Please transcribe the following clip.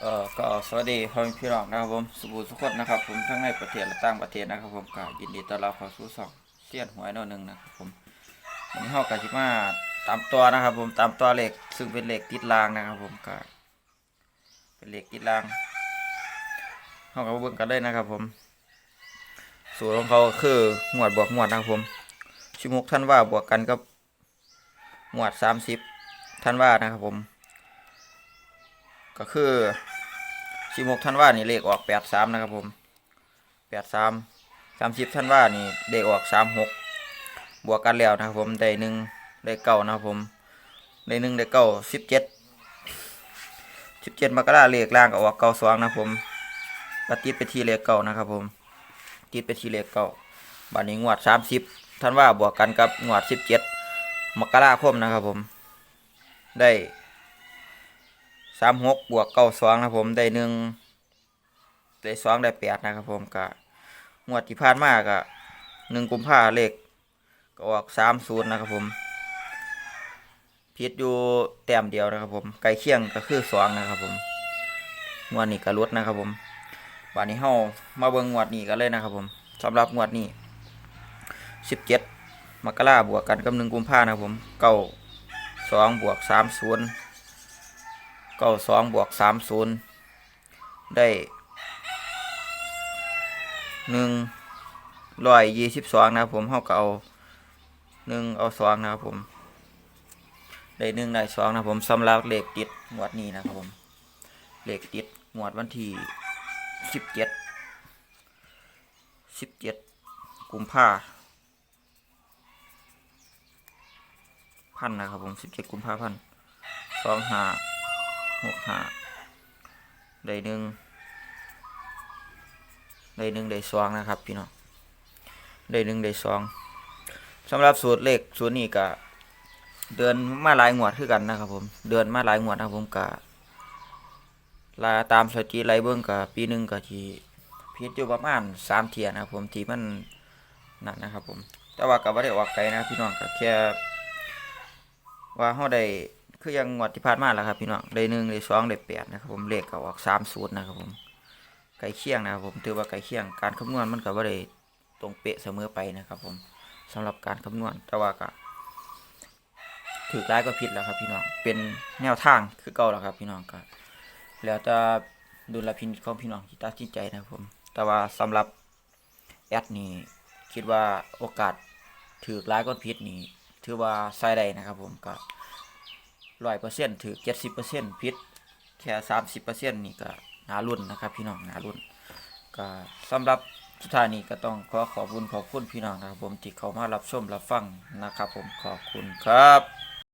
เอ่อก็สวัสดีพ่อแม่พี่น้องนะครับผมสุบูทุกคนนะครับผมทั้งในประเทศและต่างประเทศนะครับผมก็ยินดีต้อนรับเข้าสู่สองเสี้ยนหวยโนหนึ่งนะครับผมวันนี้เฮาก็สิมาตามตัวนะครับ ผมตามตัวเหลขซึ่งเป็นเหลขติดรางนะครับ ผมก็เป็นเหลขติดรางเฮาก็มาเบิ่งกันเลยนะครับ ผมสูตรของเขาคือหมวดบวกหมวดนะครับผมชิมุกท่านว่าบวกกันกับหมวดสามสิบท่านว่านะครับผม ก็คือสิบหกท่านว่านี่เลขออกแปดสามนะครับผมแปดสามสามสิบท่านว่านี่เลขออกสามหกบวกกันแล้วนะครับผมได้หนึ่งได้เก้านะครับผมได้หนึ่งได้เก้าสิบเจ็ดสิบเจ็ดมกราเลขล่างก็ออกเก้าสองนะครับผมก็ติดไปที่เลขเก้านะครับผมติดไปที่เลขเก้าบัดนี้งวดสามสิบท่านว่าบวกกันกับงวดสิบเจ็ดมกราคมนะครับผมได้ สามหกบวกเก้าสองนะครับผมได้หนึ่งได้สองได้แปดนะครับผมกะงวดที่ผ่านมากะหนึ่งกุมภาเลขก็ออกสามศูนย์นะครับผมผิดอยู่แต้มเดียวนะครับผมไก่เคียงก็คือสองนะครับผมงวดนี้ก็ลดนะครับผมวันนี้เฮามาเบิ่งงวดนี้กันเลยนะครับผมสำหรับงวดนี้สิบเจ็ดมกราบวกกันกับหนึ่งกุมภานะครับผมเก้าสองบวกสามศูนย์ เก้าสองบวกสามศูนย์ได้หนึ่งร้อยยี่สิบสองนะครับผมเท่ากับเอาหนึ่งเอาสองนะครับผม ได้หนึ่งได้สองนะครับผมสำหรับเลขติดหมวดนี้นะครับผมเลขติดหมวดวันที่สิบเจ็ดสิบเจ็ดกุมภาพันธ์นะครับผมสิบเจ็ดกุมภาพันธ์สองห้า หกห้าได้หนึ่งได้หนึ่งได้สองนะครับ พี่น้องได้หนึ่งได้สองสำหรับสูตรเลขสูตรนี้ก็เดินมาหลายงวดคือกันนะครับ ผมเดินมาหลายงวดนะครับผมกะลาตามสถิติไล่เบิ้งกะปีหนึ่งกะที่พิษอยู่ประมาณสามเทียนะครับผมที่มันนั่นนะครับ ผม แต่ว่าก็บ่ได้ออกไกลนะพี่น้องก็แค่ว่าเฮาได้ คือยังงวดที่ผ่านมาแล้วครับพี่น้องได้หนึ่งได้สองได้แปดนะครับผมเลขก็ออกสามสูตรนะครับผมไก่เคียงนะครับผมถือว่าไก่เคียงการคำนวณมันก็บ่ได้ตรงเป๊ะเสมอไปนะครับผมสำหรับการคำนวณแต่ว่าก็ถือร้ายก็ผิดแล้วครับพี่น้องเป็นแนวทางคือเก่าแล้วครับพี่น้องก็แล้วจะดุลพินิจของพี่น้องที่ตัดสินใจนะครับผม แต่ว่าสำหรับแอดนี่คิดว่าโอกาสถือร้ายก็ผิดนี่ถือว่าใส่ได้นะครับผมก็ ร้อยเปอร์เซ็นต์ถือเจ็ดสิบเปอร์เซ็นต์พิษแค่สามสิบเปอร์เซ็นต์นี่ก็หนารุ่นนะครับพี่น้องหนารุ่นก็สำหรับสุดท้ายนี้ก็ต้องขอขอบคุณขอบคุณพี่น้องนะครับผมที่เข้ามารับชมรับฟังนะครับผมขอบคุณครับ